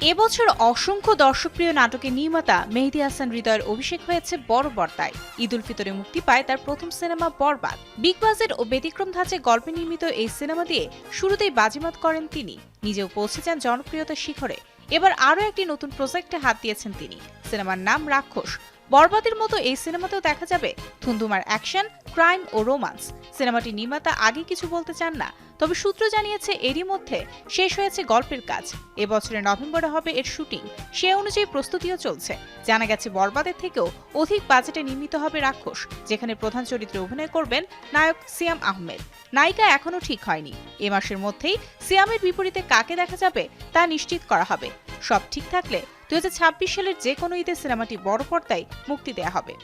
এবছর অসংখ্য দর্শকপ্রিয় নাটকের নির্মাতা মেহেদি হাসান হৃদয়ের অভিষেক হয়েছে বড় বর্তায় ঈদ উল ফিতরে মুক্তি পায় তার প্রথম সিনেমা বরবাদ। বিগ বাজেট ও ব্যতিক্রম ধাঁচে গল্পে নির্মিত এই সিনেমা দিয়ে শুরুতেই বাজিমাত করেন তিনি। নিজেও পৌঁছে যান জনপ্রিয়তার শিখরে। এবার আরও একটি নতুন প্রজেক্টে হাত দিয়েছেন তিনি। সিনেমার নাম রাক্ষস। বরবাদের মতো এই সিনেমাতেও দেখা যাবে থুন্দুমার অ্যাকশন, ক্রাইম ও রোমান্স। সিনেমাটি নির্মাতা আগে কিছু বলতে চান না, তবে সূত্র জানিয়েছে এরই মধ্যে শেষ হয়েছে গল্পের কাজ। এবছরের নভেম্বরে হবে এর শুটিং। সে অনুযায়ী প্রস্তুতিও চলছে। জানা গেছে বরবাদের থেকেও অধিক বাজেটে নির্মিত হবে রাক্ষস, যেখানে প্রধান চরিত্রে অভিনয় করবেন নায়ক সিয়াম আহমেদ। নায়িকা এখনও ঠিক হয়নি। এ মাসের মধ্যেই সিয়ামের বিপরীতে কাকে দেখা যাবে তা নিশ্চিত করা হবে। সব ঠিক থাকলে দু হাজার ছাব্বিশ সালের যে কোনো ঈদে সিনেমাটি বড় পর্দায় মুক্তি দেয়া হবে।